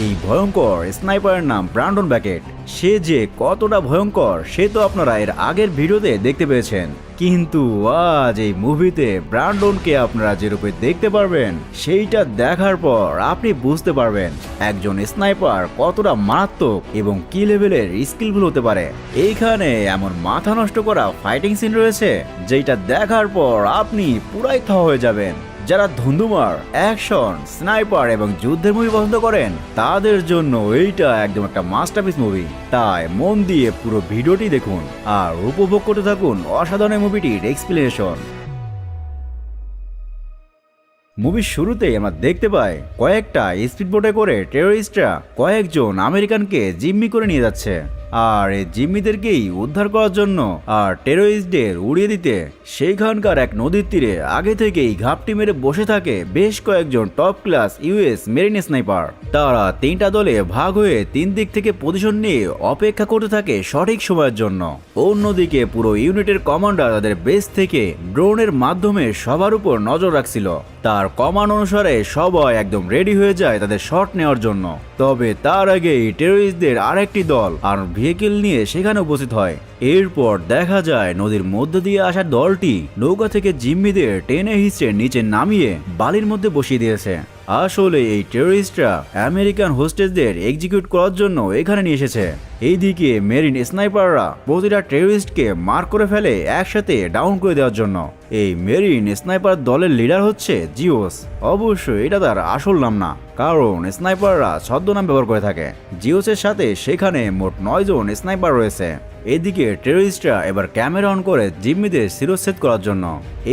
এই ভয়ঙ্কর স্নাইপারের নাম ব্রান্ডন ব্যাকেট। সে যে কতটা ভয়ঙ্কর, সে তো আপনারা এর আগের ভিডিওতে দেখতে পেয়েছেন। কিন্তু আজ এই মুভিতে ব্রান্ডনকে আপনারা যে রূপে দেখতে পারবেন, সেইটা দেখার পর আপনি বুঝতে পারবেন একজন স্নাইপার কতটা মারাত্মক এবং কি লেভেলের স্কিলফুল হতে পারে। এইখানে এমন মাথা নষ্ট করা ফাইটিং সিন রয়েছে যেটা দেখার পর আপনি পুরাই থ হয়ে যাবেন। যারা ধুন্ধুমার অ্যাকশন স্নাইপার এবং যুদ্ধের মুভি পছন্দ করেন, তাদের জন্য এইটা একদম একটা মাস্টারপিস মুভি তাই মন দিয়ে পুরো ভিডিওটি দেখুন আর উপভোগ করতে থাকুন অসাধারণ মুভিটির এক্সপ্লেনেশন মুভির শুরুতেই আমরা দেখতে পাই কয়েকটা স্পিড বোটে করে টেরোরিস্টরা কয়েকজন আমেরিকানকে জিম্মি করে নিয়ে যাচ্ছে। আর এই জিম্মিদেরকেই উদ্ধার করার জন্য আর টেরোরিস্টদের উড়িয়ে দিতে, সেইখানকার এক নদীর তীরে আগে থেকেই ঘাপটি মেরে বসে থাকে বেশ কয়েকজন top class US marine sniper তারা তিনটা দলে ভাগ হয়ে তিন দিক থেকে পজিশন নিয়ে অপেক্ষা করতে থাকে সঠিক সময়ের জন্য। অন্যদিকে পুরো ইউনিটের কমান্ডার তাদের বেস থেকে ড্রোনের মাধ্যমে সবার উপর নজর রাখছিল। তার কমান অনুসারে সবাই একদম রেডি হয়ে যায় তাদের শট নেওয়ার জন্য। তবে তার আগেই টেরোরিস্টদের আরেকটি দল, আর ভেহিকেল নিয়ে সেখানে উপস্থিত হয়। এরপর দেখা যায় নদীর মধ্য দিয়ে আসা দলটি নৌকা থেকে জিম্মিদের টেনে হিচড়ে নিচে নামিয়ে বালির মধ্যে বসিয়ে দিয়েছে। আসলে এই টেরোরিস্টরা আমেরিকান হোস্টেজদের এক্সিকিউট করার জন্য এখানে নিয়ে এসেছে। এইদিকে মেরিন স্নাইপাররা প্রতিটা টেরোরিস্টকে মার করে ফেলে একসাথে ডাউন করে দেওয়ার জন্য। এই মেরিন স্নাইপার দলের লিডার হচ্ছে জিওস। অবশ্যই এটা তার আসল নাম না, কারণ স্নাইপাররা ছদ্মনাম ব্যবহার করে থাকে। জিওসের সাথে সেখানে মোট নয় জন স্নাইপার রয়েছে। এদিকে টেরোরিস্টরা এবার ক্যামেরা অন করে জিম্মিদের শিরোচ্ছেদ করার জন্য।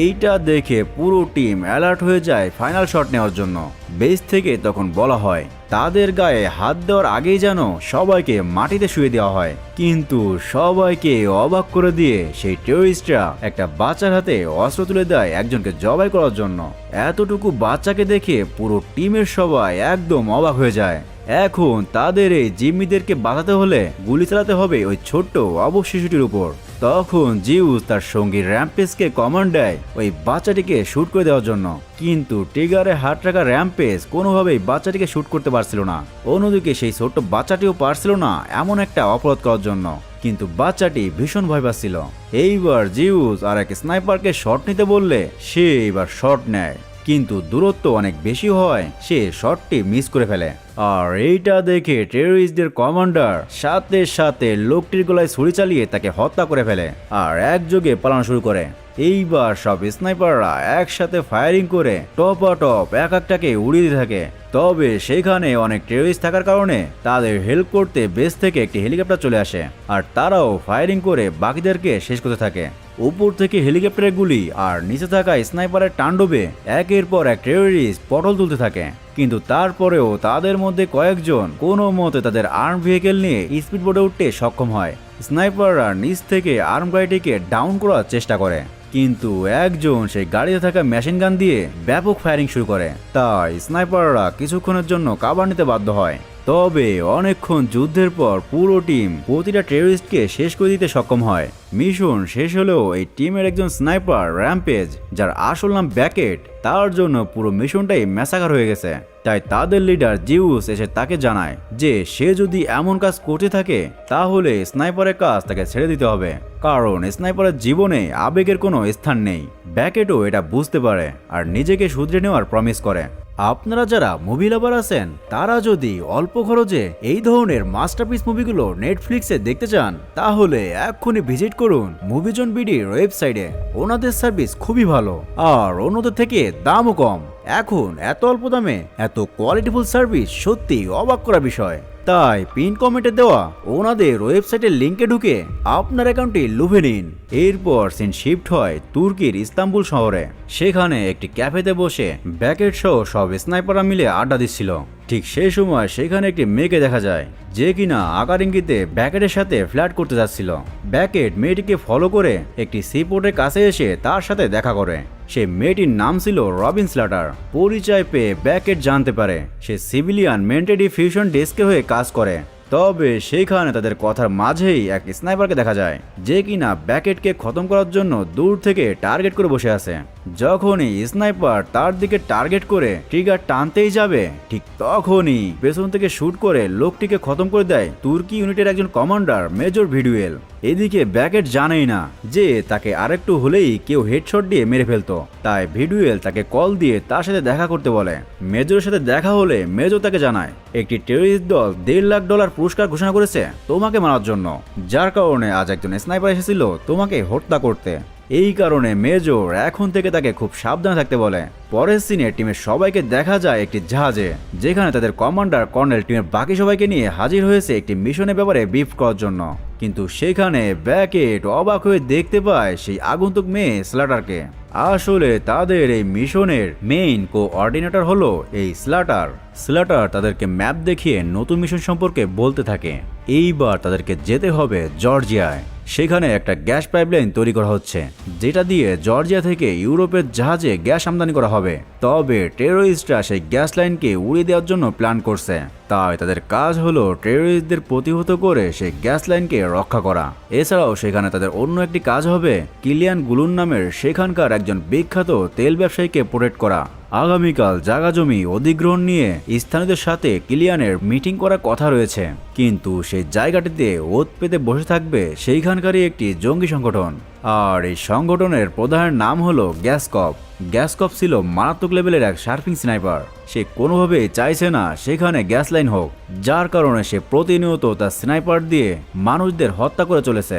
এইটা দেখে পুরো টিম অ্যালার্ট হয়ে যায় ফাইনাল শট নেওয়ার জন্য। বেস থেকে তখন বলা হয়, তাদের গায়ে হাত দেওয়ার আগেই যেন সবাইকে মাটিতে শুয়ে দেওয়া হয়। কিন্তু সবাইকে অবাক করে দিয়ে সেই টেরোরিস্টরা একটা বাচ্চার হাতে অস্ত্র তুলে দেয় একজনকে জবাই করার জন্য। এতটুকু বাচ্চাকে দেখে পুরো টিমের সবাই একদম অবাক হয়ে যায়। এখন তাদের এই জিম্মিদেরকে বাঁচাতে হলে গুলি চালাতে হবে ওই ছোট্ট অবশ শিশুটির উপর। তখন জিউস তার সঙ্গী র্যাম্পেসকে কমান্ড দেয় ওই বাচ্চাটিকে শ্যুট করে দেওয়ার জন্য। কিন্তু টিগারে হাত রাখা র্যাম্পেস কোনোভাবেই বাচ্চাটিকে শ্যুট করতে পারছিল না। অন্যদিকে সেই ছোট্ট বাচ্চাটিও পারছিল না এমন একটা অপরাধ করার জন্য। কিন্তু বাচ্চাটি ভীষণ ভয় পাচ্ছিল। এইবার জিউস আর এক স্নাইপারকে শট নিতে বললে সে এবার শট নেয়। কিন্তু দূরত্ব অনেক বেশি হয়, সে শটটি মিস করে ফেলে। আর এইটা দেখে টেরোরিস্টদের কমান্ডার সাথে সাথে লোকটির গলায় ছুরি চালিয়ে তাকে হত্যা করে ফেলে আর একযোগে পালানো শুরু করে। এইবার সব স্নাইপাররা একসাথে ফায়ারিং করে টপ টপ এক একটাকে উড়িয়ে দিতে থাকে। তবে সেখানে অনেক টেরোরিস্ট থাকার কারণে তাদের হেল্প করতে বেস থেকে একটি হেলিকপ্টার চলে আসে, আর তারাও ফায়ারিং করে বাকিদেরকে শেষ করতে থাকে। উপর থেকে হেলিকপ্টারের গুলি আর নিচে থাকা স্নাইপারের তাণ্ডবে একের পর এক টেরোরিস্ট পটল তুলতে থাকে। কিন্তু তারপরেও তাদের মধ্যে কয়েকজন কোনো মতে তাদের আর্ম ভেহিকেল নিয়ে স্পিড বোর্ডে উঠতে সক্ষম হয়। স্নাইপাররা নিচ থেকে আর্ম গাড়িটিকে ডাউন করার চেষ্টা করে। কিন্তু একজন সেই গাড়িতে থাকা মেশিন গান দিয়ে ব্যাপক ফায়ারিং শুরু করে। তাই স্নাইপাররা কিছুক্ষণের জন্য কাবার নিতে বাধ্য হয়। তবে অনেকক্ষণ যুদ্ধের পর পুরো টিম প্রতিটা টেররিস্টকে শেষ করে দিতে সক্ষম হয়। মিশন শেষ হলেও এই টিমের একজন স্নাইপার, র্যাম্পেজ, যার আসল নাম ব্যাকেট, তার জন্য পুরো মিশনটাই ম্যাসাকার হয়ে গেছে। তাই তাদের লিডার জিউস এসে তাকে জানায় যে সে যদি এমন কাজ করতে থাকে, তাহলে স্নাইপারের কাজ তাকে ছেড়ে দিতে হবে। কারণ স্নাইপারের জীবনে আবেগের কোনো স্থান নেই। ব্যাকেটও এটা বুঝতে পারে আর নিজেকে শুধরে নেওয়ার প্রমিস করে। আপনারা যারা মুভি লাভার আছেন, তারা যদি অল্প খরচে এই ধরনের মাস্টারপিস মুভিগুলো নেটফ্লিক্সে দেখতে চান, তাহলে এক্ষুনি ভিজিট করুন মুভিজন বিডির ওয়েবসাইটে ওনাদের সার্ভিস খুবই ভালো, আর অন্যদের থেকে দামও কম। এখন এত অল্প দামে এত কোয়ালিটিফুল সার্ভিস সত্যি অবাক করা বিষয়। তাই পিন কমেন্টে দেওয়া ওনাদের ওয়েবসাইটের লিঙ্কে ঢুকে আপনার অ্যাকাউন্টটি লুভে নিন। এরপর সিন শিফট হয় তুর্কির ইস্তাম্বুল শহরে। সেখানে একটি ক্যাফেতে বসে ব্যাকেট সহ সব স্নাইপাররা মিলে আড্ডা দিচ্ছিল। ঠিক সেই সময় সেখানে একটি মেয়েকে দেখা যায়, যে কিনা আকার ইঙ্গিতে ব্যাকেটের সাথে ফ্ল্যাট করতে যাচ্ছিল। ব্যাকেট মেয়েটিকে ফলো করে একটি সিপোর্টের কাছে এসে তার সাথে দেখা করে। সে মেয়েটির নাম ছিল রবিন স্ল্যাটার। পরিচয় পেয়ে ব্যাকেট জানতে পারে, সে সিভিলিয়ান মেন্টেডি ফিউশন ডেস্কে হয়ে কাজ করে। তবে সেইখানে তাদের কথার মাঝেই এক স্নাইপারকে দেখা যায়, যে কিনা ব্যাকেটকে খতম করার জন্য দূর থেকে টার্গেট করে বসে আছে। যখনই স্নাইপার তার দিকে টার্গেট করে ট্রিগার টানতেই যাবে, ঠিক তখনই পেছন থেকে শুট করে লোকটিকে খতম করে দেয় তুর্কি ইউনিটের একজন কমান্ডার মেজর ভিডুয়েল এদিকে ব্যাকেট জানেই না যে তাকে আরেকটু হলেই কেউ হেডশট দিয়ে মেরে ফেলতো। তাই ভিডুয়েল তাকে কল দিয়ে তার সাথে দেখা করতে বলে। মেজরের সাথে দেখা হলে মেজর তাকে জানায়, একটি টেররিস্ট দল দেড় লাখ ডলার পুরস্কার ঘোষণা করেছে তোমাকে মারার জন্য, যার কারণে আজ একজন স্নাইপার এসেছিল তোমাকে হত্যা করতে। এই কারণে মেজর এখন থেকে তাকে খুব সাবধানে থাকতে বলে। পরের সিনে টিমের সবাইকে দেখা যায় একটি জাহাজে, যেখানে তাদের কমান্ডার কর্নেল টিমের বাকি সবাইকে নিয়ে হাজির হয়েছে একটি মিশনের ব্যাপারে বিফ করার জন্য। কিন্তু সেখানে ব্যাকেট অবাক হয়ে দেখতে পায় সেই আগন্তুক মেয়ে স্ল্যাটারকে আসলে তাদের এই মিশনের মেইন কো অর্ডিনেটর হলো এই স্ল্যাটার স্ল্যাটার তাদেরকে ম্যাপ দেখিয়ে নতুন মিশন সম্পর্কে বলতে থাকে। এইবার তাদেরকে যেতে হবে জর্জিয়ায়। সেখানে একটা গ্যাস পাইপলাইন তৈরি করা হচ্ছে, যেটা দিয়ে জর্জিয়া থেকে ইউরোপের জাহাজে গ্যাস আমদানি করা হবে। তবে টেরোরিস্টরা সেই গ্যাস লাইনকে উড়িয়ে দেওয়ার জন্য প্ল্যান করছে। তাই তাদের কাজ হলো টেরোরিস্টদের প্রতিহত করে সেই গ্যাস লাইনকে রক্ষা করা। এছাড়াও সেখানে তাদের অন্য একটি কাজ হবে, কিলিয়ান গুলুন নামের সেখানকার একজন বিখ্যাত তেল ব্যবসায়ীকে প্রোটেক্ট করা। আগামীকাল জাগা জমি অধিগ্রহণ নিয়ে স্থানীয়দের সাথে কিলিয়ানের মিটিং করার কথা রয়েছে। কিন্তু সেই জায়গাটিতে ওত পেতে বসে থাকবে সেইখানকারই একটি জঙ্গি সংগঠন। আর এই সংগঠনের প্রধানের নাম হলো গ্যাসকপ। গ্যাসকপ ছিল মারাত্মক লেভেলের এক সার্ফিং স্নাইপার। সে কোনোভাবে চাইছে না সেখানে গ্যাস লাইন হোক, যার কারণে সে প্রতিনিয়ত তার স্নাইপার দিয়ে মানুষদের হত্যা করে চলেছে।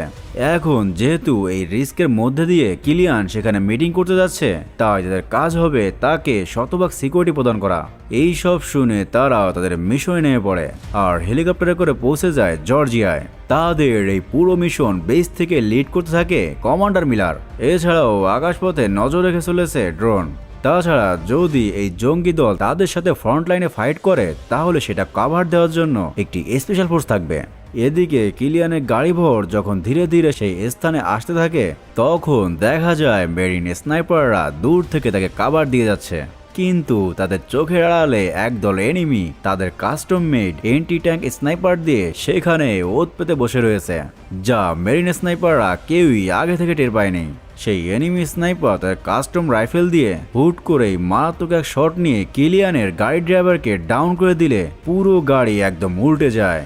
এখন যেহেতু এই রিস্কের মধ্যে দিয়ে কিলিয়ান সেখানে মিটিং করতে যাচ্ছে, তাই তাদের কাজ হবে তাকে শতভাগ সিকিউরিটি প্রদান করা। এই সব শুনে তারা তাদের মিশনে নেমে পড়ে, আর হেলিকপ্টারে করে পৌঁছে যায় জর্জিয়ায়। তাদের এই পুরো মিশন বেস থেকে লিড করতে থাকে কমান্ডার মিলার। এছাড়াও আকাশপথে নজর রেখে চলেছে ড্রোন তাছাড়া যদি এই জঙ্গি দল তাদের সাথে ফ্রন্ট লাইনে ফাইট করে, তাহলে সেটা কাভার দেওয়ার জন্য একটি স্পেশাল ফোর্স থাকবে। এদিকে কিলিয়ানের গাড়ি ভোর যখন ধীরে ধীরে সেই স্থানে আসতে থাকে, তখন দেখা যায় মেরিন স্নাইপাররা দূর থেকে তাকে কাভার দিয়ে যাচ্ছে। কিন্তু তাদের চোখের আড়ালে একদল এনিমি তাদের custom made anti tank sniper দিয়ে সেখানে ওত পেতে বসে রয়েছে, যা মেরিন স্নাইপাররা কেউই আগে থেকে টের পায়নি। সেই এনিমি স্নাইপার তার কাস্টম রাইফেল দিয়ে হুট করেই মারাত্মক এক শট নিয়ে কিলিয়ানের গাড়ি ড্রাইভারকে ডাউন করে দিলে পুরো গাড়ি একদম উল্টে যায়।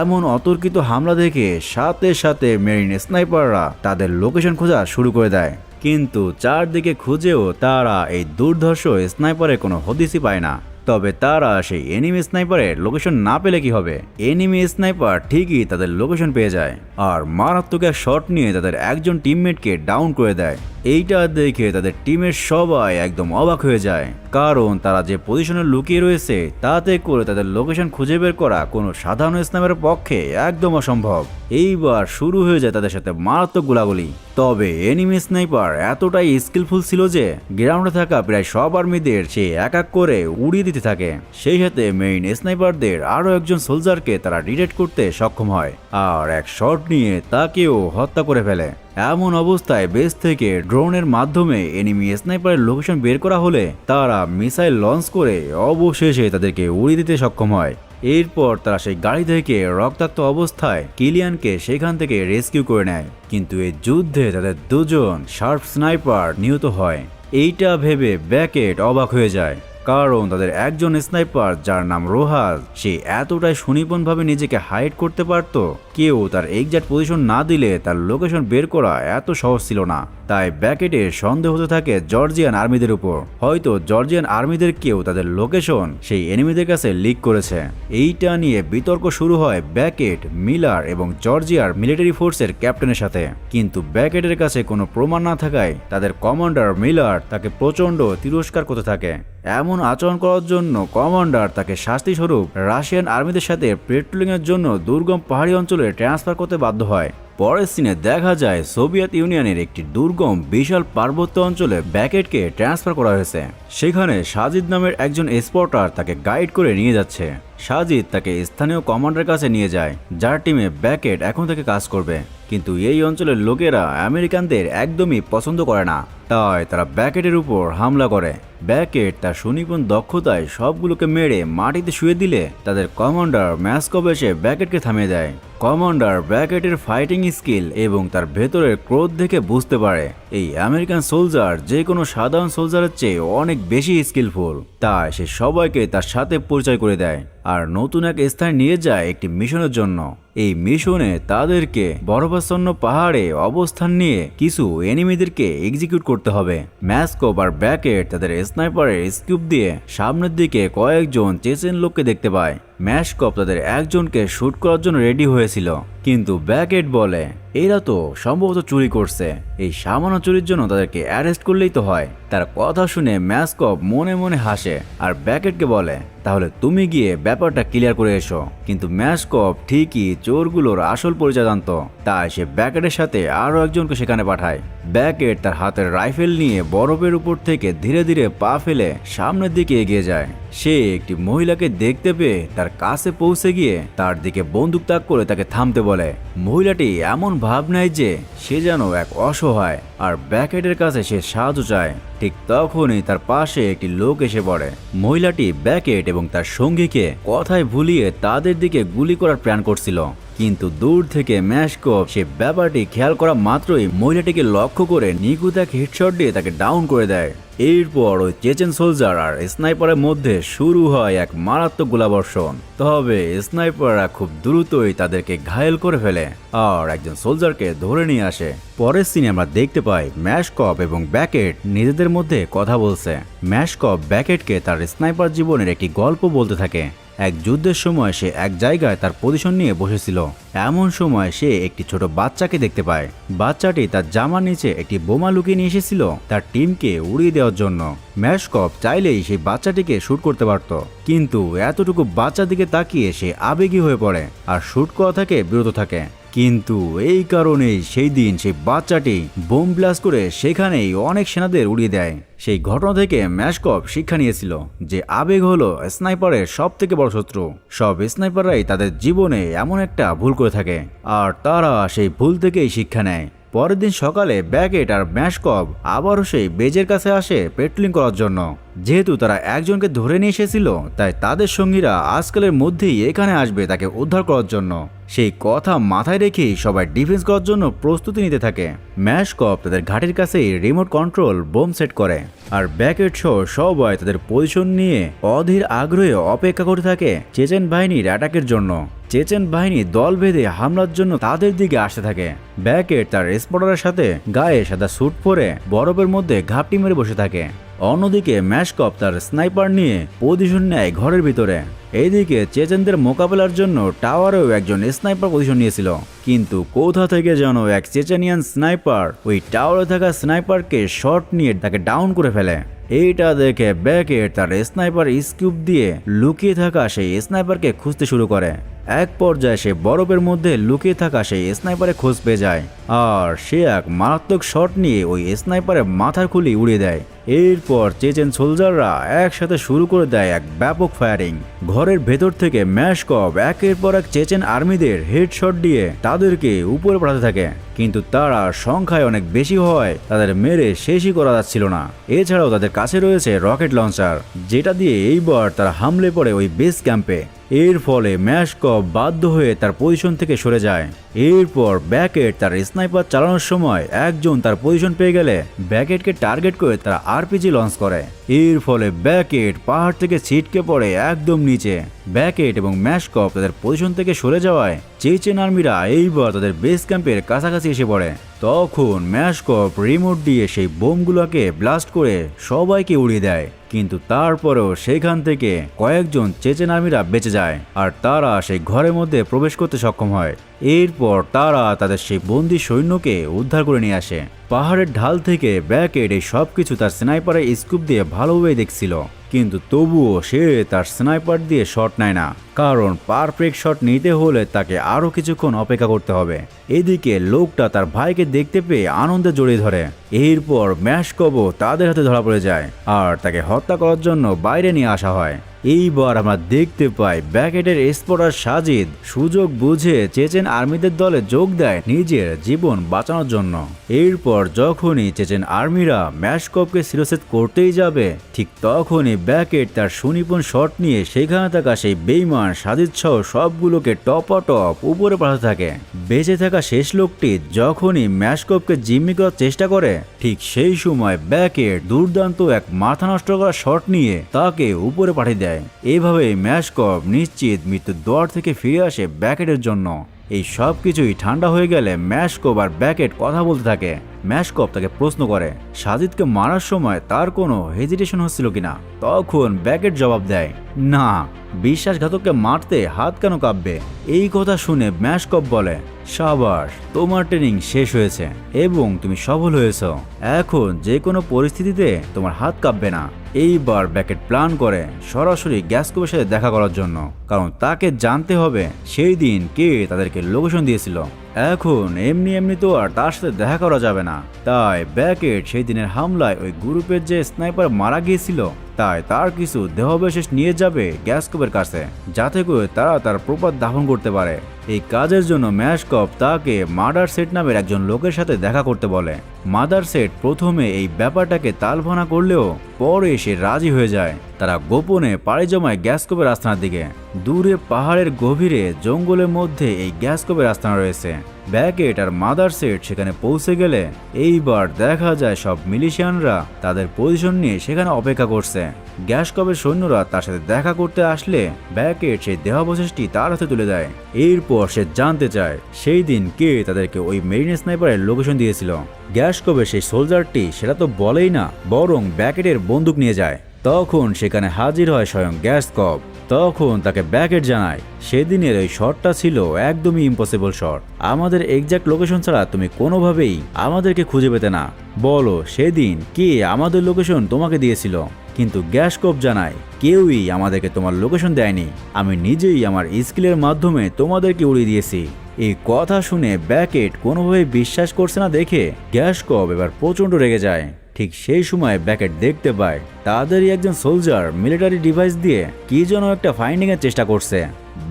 এমন অতর্কিত হামলা দেখে সাথে সাথে মেরিন স্নাইপাররা তাদের লোকেশন খোঁজা শুরু করে দেয়। কিন্তু চারদিকে খুঁজেও তারা এই দুর্ধর্ষ স্নাইপারের কোনো হদিসই পায় না। তবে তারা সেই এনিমি স্নাইপারের লোকেশন না পেলে কি হবে? এনিমি স্নাইপার ঠিকই তাদের লোকেশন পেয়ে যায় আর মারাত্মক এক শট নিয়ে তাদের একজন টিমমেটকে ডাউন করে দেয়। এইটা দেখে তাদের টিমের সবাই একদম অবাক হয়ে যায়। কারণ তারা যে পজিশনে লুকিয়ে রয়েছে, তাতে করে তাদের লোকেশন খুঁজে বের করা কোনো সাধারণ স্নাইপারের পক্ষে একদম অসম্ভব। এইবার শুরু হয়ে যায় তাদের সাথে মারাত্মক গোলাগুলি। তবে এনিমি স্নাইপার এতটাই স্কিলফুল ছিল যে গ্রাউন্ডে থাকা প্রায় সব আর্মিদের সে এক এক করে উড়িয়ে দিতে থাকে। সেই সাথে মেইন স্নাইপারদের আরও একজন সোলজারকে তারা ডিটেক্ট করতে সক্ষম হয় আর এক শট নিয়ে তাকেও হত্যা করে ফেলে। এমন অবস্থায় বেস থেকে ড্রোনের মাধ্যমে এনিমি স্নাইপারের লোকেশন বের করা হলে তারা মিসাইল লঞ্চ করে অবশেষে তাদেরকে উড়িয়ে দিতে সক্ষম হয়। এরপর তারা সেই গাড়ি থেকে রক্তাক্ত অবস্থায় কিলিয়ানকে সেখান থেকে রেস্কিউ করে নেয়। কিন্তু এই যুদ্ধে তাদের দুজন শার্প স্নাইপার নিহত হয়। এইটা ভেবে ব্যাকেট অবাক হয়ে যায়। কারণ তাদের একজন স্নাইপার, যার নাম রোহাজ সে এতটাই সুনিপুণভাবে নিজেকে হাইড করতে পারত কেউ তার এক্সাক্ট পজিশন না দিলে তার লোকেশন বের করা এত সহজ ছিল না। তাই ব্যাকেটে সন্দেহ হতে থাকে জর্জিয়ান আর্মিদের উপর। হয়তো জর্জিয়ান আর্মিদের কেউ তাদের লোকেশন সেই এনিমিদের কাছে লিক করেছে। এইটা নিয়ে বিতর্ক শুরু হয় ব্যাকেট, মিলার এবং জর্জিয়ার মিলিটারি ফোর্সের ক্যাপ্টেনের সাথে। কিন্তু ব্যাকেটের কাছে কোনো প্রমাণ না থাকায় তাদের কমান্ডার মিলার তাকে প্রচণ্ড তিরস্কার করতে থাকে। এমন আচরণ করার জন্য কমান্ডার তাকে শাস্তিস্বরূপ রাশিয়ান আর্মিদের সাথে পেট্রোলিংয়ের জন্য দুর্গম পাহাড়ি অঞ্চলে ট্রান্সফার করতে বাধ্য হয়। পরের সিনে দেখা যায় সোভিয়েত ইউনিয়নের একটি দুর্গম, বিশাল পার্বত্য অঞ্চলে ব্যাকেটকে ট্রান্সফার করা হয়েছে। সেখানে সাজিদ নামের একজন স্পোর্টার তাকে গাইড করে নিয়ে যাচ্ছে। সাজিদ তাকে স্থানীয় কমান্ডারের কাছে নিয়ে যায়, যার টিমে ব্যাকেট এখন থেকে কাজ করবে। কিন্তু এই অঞ্চলের লোকেরা আমেরিকানদের একদমই পছন্দ করে না। তাই তারা ব্যাকেটের উপর হামলা করে। ব্যাকেট তার সুনিপুণ দক্ষতায় সবগুলোকে মেরে মাটিতে শুয়ে দিলে তাদের কমান্ডার ম্যাসকপ এসে ব্যাকেটকে থামিয়ে দেয়। কমান্ডার ব্র্যাকেটের ফাইটিং স্কিল এবং তার ভেতরের ক্রোধ দেখে বুঝতে পারে। এই আমেরিকান সোলজার যে কোনো সাধারণ সোলজারের চেয়ে অনেক বেশি স্কিলফুল। তাই সে সবাইকে তার সাথে পরিচয় করে দেয়। আর নতুন এক স্থানে নিয়ে যায় একটি মিশনের জন্য। এই মিশনে তাদেরকে বরফাচ্ছন্ন পাহাড়ে অবস্থান নিয়ে কিছু এনিমিদেরকে এক্সিকিউট করতে হবে। ম্যাসকোপ আর ব্যাকেট তাদের স্নাইপারের স্কিউপ দিয়ে সামনের দিকে কয়েকজন চেচেন লোককে দেখতে পায়। ম্যাসকপ তাদের একজনকে শ্যুট করার জন্য রেডি হয়েছিল। কিন্তু ব্যাকেট বলে, এরা তো সম্ভবত চুরি করছে। এই সামান্য চুরির জন্য তাদেরকে অ্যারেস্ট করলেই তো হয়। তার কথা শুনে ম্যাসকপ মনে মনে হাসে আর ব্যাকেটকে বলে, তাহলে তুমি গিয়ে ব্যাপারটা ক্লিয়ার করে এসো। কিন্তু ম্যাসকপ ঠিকই চোরগুলোর আসল পরিচয় জানত। তাই সে ব্যাকেটের সাথে আরও একজনকে সেখানে পাঠায়। ব্যাকেট তার হাতের রাইফেল নিয়ে বরফের উপর থেকে ধীরে ধীরে পা ফেলে সামনের দিকে এগিয়ে যায়। সে একটি মহিলাকে দেখতে পেয়ে তার কাছে পৌঁছে গিয়ে তার দিকে বন্দুক তাক করে তাকে থামতে বলে। মহিলাটি এমন ভাব নেয় যে সে যেন এক অসহায়। আর ব্যাকেটের কাছে সে সাহায্য চায়। ঠিক তখনই তার পাশে একটি লোক এসে পড়ে। মহিলাটি ব্যাকেট এবং তার সঙ্গীকে কথায় ভুলিয়ে তাদের দিকে গুলি করার প্ল্যান করছিল। কিন্তু দূর থেকে ম্যাশকপ সে ব্যাপারটি খেয়াল করা মাত্রই মহিলাটিকে লক্ষ্য করে নিখুঁত এক হিটশট দিয়ে তাকে ডাউন করে দেয়। এরপর ওই চেচেন সোলজার আর স্নাইপারের মধ্যে শুরু হয় এক মারাত্মক গোলাবর্ষণ। তবে স্নাইপাররা খুব দ্রুতই তাদেরকে ঘায়েল করে ফেলে আর একজন সোলজারকে ধরে নিয়ে আসে। পরের সিনে আমরা দেখতে পাই ম্যাশকপ এবং ব্যাকেট নিজেদের মধ্যে কথা বলছে। ম্যাশকপ ব্যাকেটকে তার স্নাইপার জীবনের একটি গল্প বলতে থাকে। এক যুদ্ধের সময় সে এক জায়গায় তার পজিশন নিয়ে বসেছিল। এমন সময় সে একটি ছোট বাচ্চাকে দেখতে পায়। বাচ্চাটি তার জামার নিচে একটি বোমা লুকিয়ে নিয়ে এসেছিল তার টিমকে উড়িয়ে দেওয়ার জন্য। ম্যাশকপ চাইলেই সেই বাচ্চাটিকে শ্যুট করতে পারত। কিন্তু এতটুকু বাচ্চার দিকে তাকিয়ে সে আবেগী হয়ে পড়ে আর শ্যুট করা থেকে বিরত থাকে। কিন্তু এই কারণে সেই দিন সেই বাচ্চাটি বোম ব্লাস্ট করে সেখানেই অনেক সেনাদের উড়িয়ে দেয়। সেই ঘটনা থেকে ম্যাশকপ শিক্ষা নিয়েছিল যে আবেগ হলো স্নাইপারের সব থেকে বড় শত্রু। সব স্নাইপাররাই তাদের জীবনে এমন একটা ভুল করে থাকে, আর তারা সেই ভুল থেকেই শিক্ষা নেয়। পরের দিন সকালে ব্যাকেট আর ম্যাশকব আবারও সেই বেজের কাছে আসে পেট্রোলিং করার জন্য। যেহেতু তারা একজনকে ধরে নিয়ে এসেছিল, তাই তাদের সঙ্গীরা আজকালের মধ্যেই এখানে আসবে তাকে উদ্ধার করার জন্য। সেই কথা মাথায় রেখেই সবাই ডিফেন্স করার জন্য প্রস্তুতি নিতে থাকে। ম্যাশকপ তাদের ঘাটের কাছেই রিমোট কন্ট্রোল বোম সেট করে। আর ব্যাকেট সহ সবাই তাদের পজিশন নিয়ে অধীর আগ্রহে অপেক্ষা করে থাকে চেচেন বাহিনীর অ্যাটাকের জন্য। চেচেন বাহিনী দল বেঁধে হামলার জন্য তাদের দিকে আসতে থাকে। ব্যাকেট তার স্পটারের সাথে গায়ে সাদা স্যুট পরে বরফের মধ্যে ঘাপটি মেরে বসে থাকে। অন্যদিকে ম্যাশকপ তার স্নাইপার নিয়ে পজিশন নেয় ঘরের ভিতরে। এইদিকে চেচেনদের মোকাবেলার জন্য টাওয়ারেও একজন স্নাইপার পজিশন নিয়েছিল। কিন্তু কোথা থেকে যেন এক চেচেনিয়ান স্নাইপার ওই টাওয়ারে থাকা স্নাইপারকে শট নিয়ে তাকে ডাউন করে ফেলে। এইটা দেখে ব্যাকে তার স্নাইপার স্কিউব দিয়ে লুকিয়ে থাকা সেই স্নাইপারকে খুঁজতে শুরু করে। এক পর্যায়ে সে বরফের মধ্যে লুকিয়ে থাকা সেই স্নাইপারে খোঁজ পেয়ে যায়। আর সে এক মারাত্মক শট নিয়ে ওই স্নাইপারের মাথার খুলি উড়িয়ে দেয়। এরপর চেচেন সোলজাররা একসাথে শুরু করে দেয় এক ব্যাপক ফায়ারিং। ঘরের ভেতর থেকে ম্যাশকপ একের পর এক চেচেন আর্মিদের হেডশট দিয়ে তাদেরকে উপরে পাঠাতে থাকে। কিন্তু তারা সংখ্যায় অনেক বেশি হওয়ায় তাদের মেরে শেষই করা যাচ্ছিল না। এছাড়াও তাদের কাছে রয়েছে রকেট লঞ্চার, যেটা দিয়ে এইবার তারা হামলে পড়ে ওই বেস ক্যাম্পে। এর ফলে ম্যাশকপ বাধ্য হয়ে তার পজিশন থেকে সরে যায়। এরপর ব্যাকেট তার স্নাইপার চালানোর সময় একজন তার পজিশন পেয়ে গেলে ব্যাকেটকে টার্গেট করে তারা আরপিজি লঞ্চ করে। এর ফলে ব্যাকেট পাহাড় থেকে ছিটকে পড়ে একদম নিচে। ব্যাকেট এবং ম্যাশকপ তাদের পজিশন থেকে সরে যাওয়ায় চেচেন আর্মিরা এইবার তাদের বেস ক্যাম্পের কাছাকাছি এসে পড়ে। তখন ম্যাশকপ রিমোট দিয়ে সেই বোমগুলোকে ব্লাস্ট করে সবাইকে উড়িয়ে দেয়। কিন্তু তারপরেও সেখান থেকে কয়েকজন চেচেন আর্মিরা বেঁচে যায় আর তারা সেই ঘরের মধ্যে প্রবেশ করতে সক্ষম হয়। এরপর তারা তাদের সেই বন্দি সৈন্যকে উদ্ধার করে নিয়ে আসে। পাহাড়ের ঢাল থেকে ব্যাকেট এই সব কিছু তার স্নাইপারের স্কুপ দিয়ে ভালোভাবে দেখছিল। কিন্তু তবুও সে তার স্নাইপার দিয়ে শট নেয় না। কারণ পারফেক্ট শট নিতে হলে তাকে আরও কিছুক্ষণ অপেক্ষা করতে হবে। এদিকে লোকটা তার ভাইকে দেখতে পেয়ে আনন্দে জড়িয়ে ধরে। এরপর ম্যাশ কব তাদের হাতে ধরা পড়ে যায় আর তাকে হত্যা করার জন্য বাইরে নিয়ে আসা হয়। এইবার আমরা দেখতে পাই ব্যাকেটের স্পটার সাজিদ সুযোগ বুঝে চেচেন আর্মিদের দলে যোগ দেয় নিজের জীবন বাঁচানোর জন্য। এরপর যখনই চেচেন আর্মিরা ম্যাশকপকে শিরোচ্ছেদ করতেই যাবে, ঠিক তখনই ব্যাকেট তার সুনিপুণ শট নিয়ে সেখানে থাকা সেই বেইমান রহমান সহ সবগুলোকে টপ টপ উপরে পাঠাতে থাকে। বেঁচে থাকা শেষ লোকটি যখনই ম্যাশকপকে জিম্মি করার চেষ্টা করে, ঠিক সেই সময় ব্যাকেট দুর্দান্ত এক মাথা নষ্ট করা শট নিয়ে তাকে উপরে পাঠিয়ে দেয়। এভাবে ম্যাশকপ নিশ্চিত মৃত্যুর দর থেকে ফিরে আসে ব্যাকেটের জন্য। এই সব কিছুই ঠান্ডা হয়ে গেলে ম্যাশকপ আর ব্যাকেট কথা বলতে থাকে। ম্যাশকপ তাকে প্রশ্ন করে, সাজিদকে মারার সময় তার কোনো হেজিটেশন হচ্ছিল কিনা? তখন ব্যাকেট জবাব দেয়, না, বিশ্বাসঘাতককে মারতে হাত কেন কাঁপবে? এই কথা শুনে ম্যাশকপ বলে, সাবাস, তোমার ট্রেনিং শেষ হয়েছে এবং তুমি সফল হয়েছ। এখন যে কোনো পরিস্থিতিতে তোমার হাত কাঁপবে না। এইবার ব্যাকেট প্ল্যান করে সরাসরি গ্যাসকোপের সাথে দেখা করার জন্য, কারণ তাকে জানতে হবে সেই দিন কে তাদেরকে লোকেশন দিয়েছিল। এখন এমনি এমনি তো আর তার সাথে দেখা করা যাবে না। তাই ব্যাকেট সেই দিনের হামলায় ওই গ্রুপের যে স্নাইপার মারা গিয়েছিল, তাই তার কিছু দেহাবশেষ নিয়ে যাবে গ্যাসকোপের কাছে, যাতে করে তারা তার প্রপাত দাফন করতে পারে। এই কাজের জন্য ম্যাশকপ তাকে মার্ডার সেট নামের একজন লোকের সাথে দেখা করতে বলে। মাদার সেট প্রথমে এই ব্যাপারটাকে তালভানা করলেও পরে সে রাজি হয়ে যায়। তারা গোপনে পাড়ি জমায় গ্যাসকোপের আস্থানার দিকে। দূরে পাহাড়ের গভীরে, জঙ্গলের মধ্যে এই গ্যাসকোপের আস্থানা রয়েছে। ব্যাকেট আর মাদার সেট সেখানে পৌঁছে গেলে এইবার দেখা যায় সব মিলিশিয়ানরা তাদের পজিশন নিয়ে সেখানে অপেক্ষা করছে। গ্যাসকপের সৈন্যরা তার সাথে দেখা করতে আসলে ব্যাকেট সেই দেহাবশেষটি তার হাতে তুলে দেয়। এরপর সে জানতে চায়, সেই দিন কে তাদেরকে ওই মেরিন স্নাইপারের লোকেশন দিয়েছিল? গ্যাসকপের সেই সোলজারটি সেটা তো বলেই না, বরং ব্যাকেটের বন্দুক নিয়ে যায়। তখন সেখানে হাজির হয় স্বয়ং গ্যাসকপ। তখন তাকে ব্যাকেট জানায়, সেদিনের ওই শটটা ছিল একদমই ইম্পসিবল শট আমাদের এক্সাক্ট লোকেশন ছাড়া তুমি কোনোভাবেই আমাদেরকে খুঁজে পেতে না। বলো, সেদিন কে আমাদের লোকেশন তোমাকে দিয়েছিল? কিন্তু গ্যাসকোপ জানায়, কেউই আমাদেরকে তোমার লোকেশন দেয়নি। আমি নিজেই আমার স্কিলের মাধ্যমে তোমাদেরকে উড়িয়ে দিয়েছি। এই কথা শুনে ব্যাকেট কোনোভাবে বিশ্বাস করছে না দেখে গ্যাস গ্যাসকপ এবার প্রচণ্ড রেগে যায়। ঠিক সেই সময় ব্যাকেট দেখতে পায় তাদেরই একজন সোলজার মিলিটারি ডিভাইস দিয়ে কি যেন একটা ফাইন্ডিং এর চেষ্টা করছে।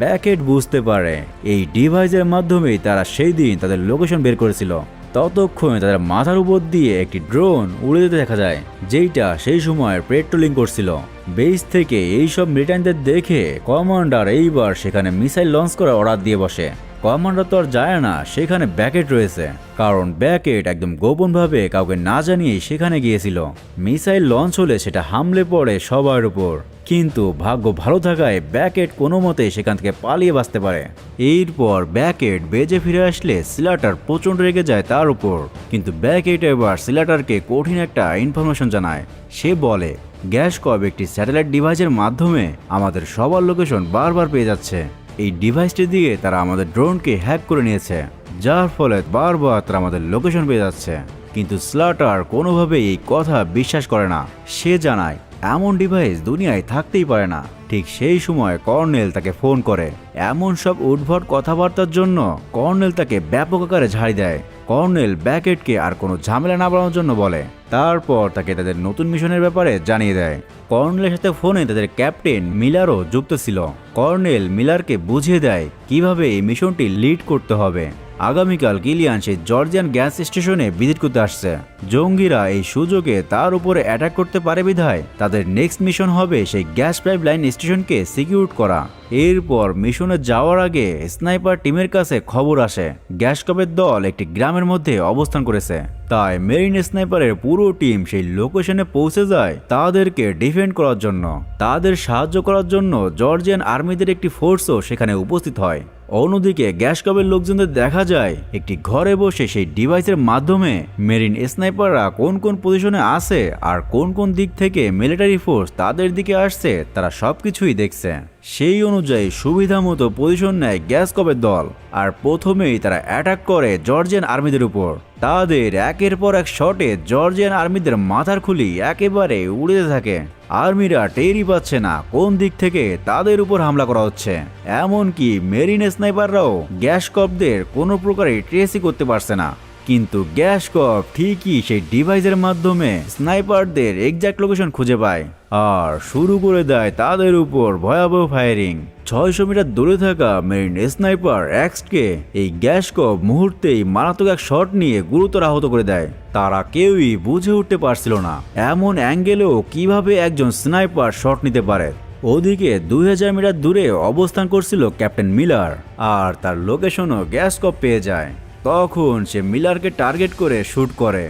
ব্যাকেট বুঝতে পারে এই ডিভাইসের মাধ্যমেই তারা সেই দিন তাদের লোকেশন বের করেছিল। ততক্ষণে তাদের মাথার উপর দিয়ে একটি ড্রোন উড়ে যেতে দেখা যায়, যেইটা সেই সময় পেট্রোলিং করছিল। বেস থেকে এইসব মিলিটারিদের দেখে কমান্ডার এইবার সেখানে মিসাইল লঞ্চ করার অর্ডার দিয়ে বসে। কমান্ডার তো আর যায় না, সেখানে ব্যাকেট রয়েছে। কারণ ব্যাকেট একদম গোপনভাবে কাউকে না জানিয়ে সেখানে গিয়েছিল। মিসাইল লঞ্চ হলে সেটা হামলে পড়ে সবার উপর। কিন্তু ভাগ্য ভালো থাকায় ব্যাকেট কোনো মতে সেখান থেকে পালিয়ে বাঁচতে পারে। এরপর ব্যাকেট বেজে ফিরে আসলে সিলাটার প্রচণ্ড রেগে যায় তার উপর। কিন্তু ব্যাকেট এবার সিলাটারকে কঠিন একটা ইনফরমেশন জানায়। সে বলে, গ্যাস কব একটি স্যাটেলাইট ডিভাইসের মাধ্যমে আমাদের সবার লোকেশন বারবার পেয়ে যাচ্ছে। এই ডিভাইসটি দিয়ে তারা আমাদের ড্রোনকে হ্যাক করে নিয়েছে, যার ফলে বারবার তারা আমাদের লোকেশন পেয়ে যাচ্ছে। কিন্তু স্লাটার কোনোভাবেই এই কথা বিশ্বাস করে না। সে জানায়, এমন ডিভাইস দুনিয়ায় থাকতেই পারে না। ঠিক সেই সময় কর্নেল তাকে ফোন করে। এমন সব উদ্ভট কথাবার্তার জন্য কর্নেল তাকে ব্যাপক আকারে ঝাড়ি দেয়। কর্নেল ব্যাকেটকে আর কোনো ঝামেলা না বাড়ানোর জন্য বলে। তারপর তাকে তাদের নতুন মিশনের ব্যাপারে জানিয়ে দেয়। কর্নেলের সাথে ফোনে তাদের ক্যাপ্টেন মিলারও যুক্ত ছিল। কর্নেল মিলারকে বুঝিয়ে দেয় কীভাবে এই মিশনটি লিড করতে হবে। আগামীকাল কিলিয়ান সেই জর্জিয়ান গ্যাস স্টেশনে ভিজিট করতে আসছে। জঙ্গিরা এই সুযোগে তার উপরে অ্যাটাক করতে পারে বিধায় তাদের নেক্সট মিশন হবে সেই গ্যাস পাইপ লাইন স্টেশনকে সিকিউর করা। এরপর মিশনে যাওয়ার আগে স্নাইপার টিমের কাছে খবর আসে। গ্যাস কপের দল একটি গ্রামের মধ্যে অবস্থান করেছে। তাই মেরিন স্নাইপারের পুরো টিম সেই লোকেশনে পৌঁছে যায় তাদেরকে ডিফেন্ড করার জন্য। তাদের সাহায্য করার জন্য জর্জিয়ান আর্মিদের একটি ফোর্সও সেখানে উপস্থিত হয়। অন্যদিকে গ্যাস কাবের লোকজনদের দেখা যায়, একটি ঘরে বসে সেই ডিভাইসের মাধ্যমে মেরিন স্নাইপাররা কোন কোন পজিশনে আছে আর কোন কোন দিক থেকে মিলিটারি ফোর্স তাদের দিকে আসছে, তারা সবকিছুই দেখছে। সেই অনুযায়ী সুবিধা মতো পজিশন নেয় গ্যাস কবের দল আর প্রথমেই তারা অ্যাটাক করে জর্জিয়ান আর্মিদের উপর। তাদের একের পর এক শটে জর্জিয়ান আর্মিদের মাথার খুলি একেবারে উড়ে থাকে। আর্মিরা টেরই পাচ্ছে না কোন দিক থেকে তাদের উপর হামলা করা হচ্ছে। এমনকি মেরিন স্নাইপাররাও গ্যাস কপদের কোনো প্রকারে ট্রেসই করতে পারছে না। কিন্তু গ্যাস কপ ঠিকই সেই ডিভাইসের মাধ্যমে স্নাইপারদের এক্সাক্ট লোকেশন খুঁজে পায়। আর শুরু করে দেয় তাদের উপর ভয়াবহ ফায়ারিং ছয়শো মিটার দূরে থাকা মেরিন স্নাইপার এক্সকে এই গ্যাস কপ মুহূর্তেই মারাত্মক এক শট নিয়ে গুরুতর আহত করে দেয়। তারা কেউই বুঝে উঠতে পারছিল না এমন অ্যাঙ্গেলেও কীভাবে একজন স্নাইপার শট নিতে পারে। ওদিকে দুই হাজার মিটার দূরে অবস্থান করছিল ক্যাপ্টেন মিলার, আর তার লোকেশনও গ্যাস কপ পেয়ে যায়। তখন সে মিলারকে টার্গেট করে শ্যুট করে।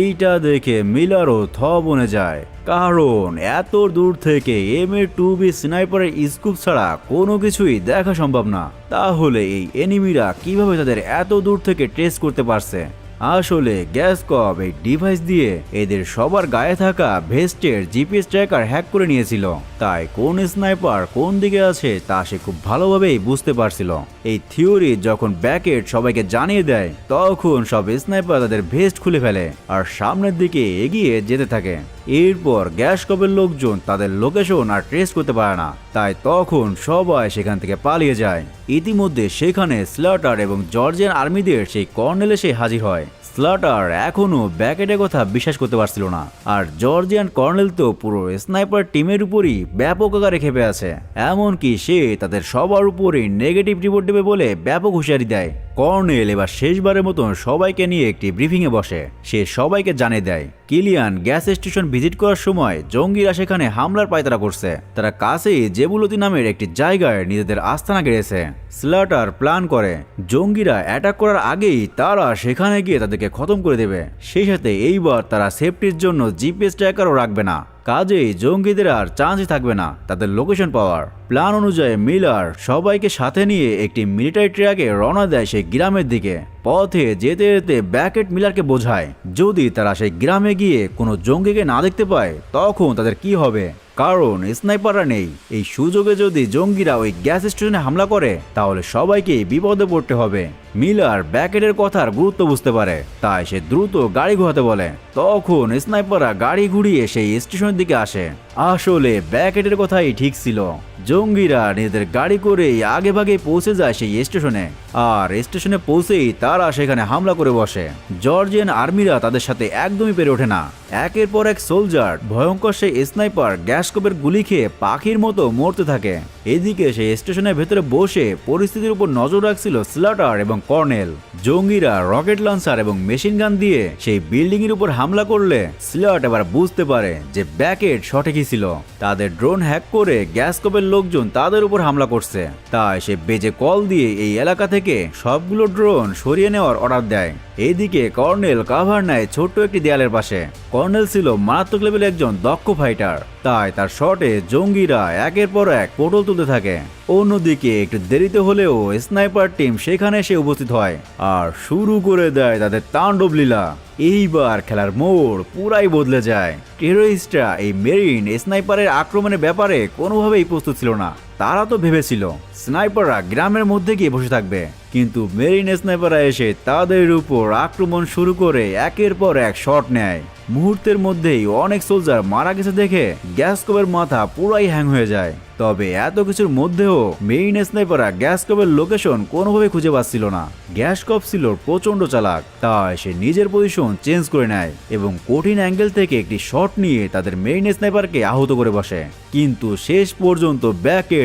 এইটা দেখে মিলারও থ বনে যায়, কারণ এত দূর থেকে এম এ টু বি স্নাইপারের স্কুপ ছাড়া কোনো কিছুই দেখা সম্ভব না। তাহলে এই এনিমিরা কীভাবে তাদের এত দূর থেকে ট্রেস করতে পারছে? আসলে গ্যাস কপ এই ডিভাইস দিয়ে এদের সবার গায়ে থাকা ভেস্টের জিপিএস ট্র্যাকার হ্যাক করে নিয়েছিল। তাই কোন স্নাইপার কোন দিকে আছে তা সে খুব ভালোভাবেই বুঝতে পারছিল। এই থিওরি যখন ব্যাকেট সবাইকে জানিয়ে দেয়, তখন সব স্নাইপার তাদের ভেস্ট খুলে ফেলে আর সামনের দিকে এগিয়ে যেতে থাকে। এরপর গ্যাস কপের লোকজন তাদের লোকেশন আর ট্রেস করতে পারে না। তাই তখন সবাই সেখান থেকে পালিয়ে যায়। ইতিমধ্যে সেখানে স্লাটার এবং জর্জিয়ান আর্মিদের সেই কর্নেল এসে হাজির হয়। স্লাটার এখনও ব্যাকেটের কথা বিশ্বাস করতে পারছিল না। আর জর্জিয়ান কর্নেল তো পুরো স্নাইপার টিমের উপরই ব্যাপক আকারে খেপে আছে। এমনকি সে তাদের সবার উপরই নেগেটিভ রিপোর্ট দেবে বলে ব্যাপক হুঁশিয়ারি দেয়। কর্নেল এবার শেষবারের মতন সবাইকে নিয়ে একটি ব্রিফিংয়ে বসে। সে সবাইকে জানিয়ে দেয়, কিলিয়ান গ্যাস স্টেশন ভিজিট করার সময় জঙ্গিরা সেখানে হামলার পায়তারা করছে। তারা কাছেই জেবুলতি নামের একটি জায়গায় নিজেদের আস্তানা গেড়েছে। স্লাটার প্ল্যান করে, জঙ্গিরা অ্যাটাক করার আগেই তারা সেখানে গিয়ে তাদেরকে খতম করে দেবে। সেই সাথে এইবার তারা সেফটির জন্য জিপিএস ট্র্যাকারও রাখবে না। কাজেই জঙ্গিদের আর চান্সই থাকবে না, তাদের লোকেশন পাওয়ার। প্ল্যান অনুযায়ী মিলার সবাইকে সাথে নিয়ে একটি মিলিটারি ট্রাকে রওনা দেয় সেই গ্রামের দিকে। পথে যেতে যেতে ব্যাকেট মিলারকে বোঝায়, যদি তারা সেই গ্রামে গিয়ে কোনো জঙ্গিকে না দেখতে পায়, তখন তাদের কি হবে? কারণ স্নাইপাররা নেই। এই সুযোগে যদি জঙ্গিরা ওই গ্যাস স্টেশনে হামলা করে, তাহলে সবাইকে বিপদে পড়তে হবে। মিলার ব্যাকেটের কথার গুরুত্ব বুঝতে পারে, তাই সে দ্রুত গাড়ি ঘোরাতে বলে। তখন স্নাইপাররা গাড়ি ঘুরিয়ে সেই স্টেশনের দিকে আসে। আসলে ব্যাকেটের কথাই ঠিক ছিল। জঙ্গিরা নিজেদের গাড়ি করে আগে ভাগে পৌঁছে যায় সেই স্টেশনে। আর স্টেশনে পৌঁছেই তারা সেখানে হামলা করে বসে। জর্জিয়ান আর্মিরা তাদের সাথে একদমই পেরে ওঠে না। একের পর এক সোলজার, ভয়ঙ্কর সেই স্নাইপার গ্যাসকোপের গুলি খেয়ে পাখির মতো মরতে থাকে। এদিকে সেই স্টেশনের ভেতরে বসে পরিস্থিতির উপর নজর রাখছিল স্লাটার এবং কর্নেল জঙ্গিরা রকেট লঞ্চার এবং মেশিন গান দিয়ে সেই বিল্ডিং এর উপর হামলা করলে স্লাট এবার বুঝতে পারে যে ব্যাকেট সঠিকই ছিল। তাদের ড্রোন হ্যাক করে গ্যাসকোপের লোকজন তাদের উপর হামলা করছে। তাই সে বেজে কল দিয়ে এই এলাকা থেকে সবগুলো ড্রোন সরিয়ে নেওয়ার অর্ডার দেয়। এইদিকে কর্নেল কাভার নেয় ছোট্ট একটি দেয়ালের পাশে। কর্নেল ছিল মারাত্মক লেভেলের একজন দক্ষ ফাইটার তাই তার শটে জঙ্গিরা একের পর এক পটল তুলতে থাকে। অন্যদিকে একটু দেরিতে হলেও স্নাইপার টিম সেখানে এসে উপস্থিত হয় আর শুরু করে দেয় তাদের তাণ্ডব লীলা। এইবার খেলার মোড় পুরাই বদলে যায়। টেরোরিস্টরা এই মেরিন স্নাইপারের আক্রমণের ব্যাপারে কোনোভাবেই প্রস্তুত ছিল না। তারা তো ভেবেছিল স্নাইপাররা গ্রামের মধ্যে গিয়ে বসে থাকবে। কিন্তু মেরিন স্নাইপাররা এসে তাদের উপর আক্রমণ শুরু করে একের পর এক শট নেয়। মুহূর্তের মধ্যেই অনেক সোলজার মারা গেছে দেখে গ্যাসকোপের মাথা পুরাই হ্যাং হয়ে যায়। তবে এত কিছুর মধ্যেও মেইন স্নাইপাররা গ্যাসকপের লোকেশন কোনোভাবে খুঁজে পাচ্ছিল না। গ্যাসকপ ছিল প্রচণ্ড চালাক, তাই সে নিজের পজিশন চেঞ্জ করে নেয় এবং কঠিন অ্যাঙ্গেল থেকে একটি শট নিয়ে তাদের মেইন স্নাইপারকে আহত করে বসে। কিন্তু শেষ পর্যন্ত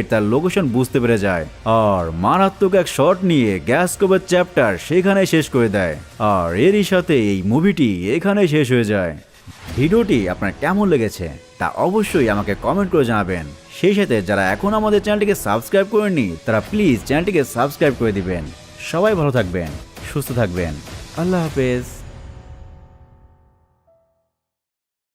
ব্যাকেট তার লোকেশন বুঝতে পেরে যায়। আর মারাত্মক এক শট নিয়ে গ্যাসকপের চ্যাপ্টার সেখানে শেষ করে দেয়। আর এরই সাথে এই মুভিটি এখানে শেষ হয়ে যায়। ভিডিওটি আপনার কেমন লেগেছে তা অবশ্যই আমাকে কমেন্ট করে জানাবেন। সেই সাথে যারা এখন আমাদের চ্যানেলটিকে সাবস্ক্রাইব করেননি, তারা প্লিজ চ্যানেলটিকে সাবস্ক্রাইব করে দিবেন। সবাই ভালো থাকবেন, সুস্থ থাকবেন। আল্লাহ হাফেজ।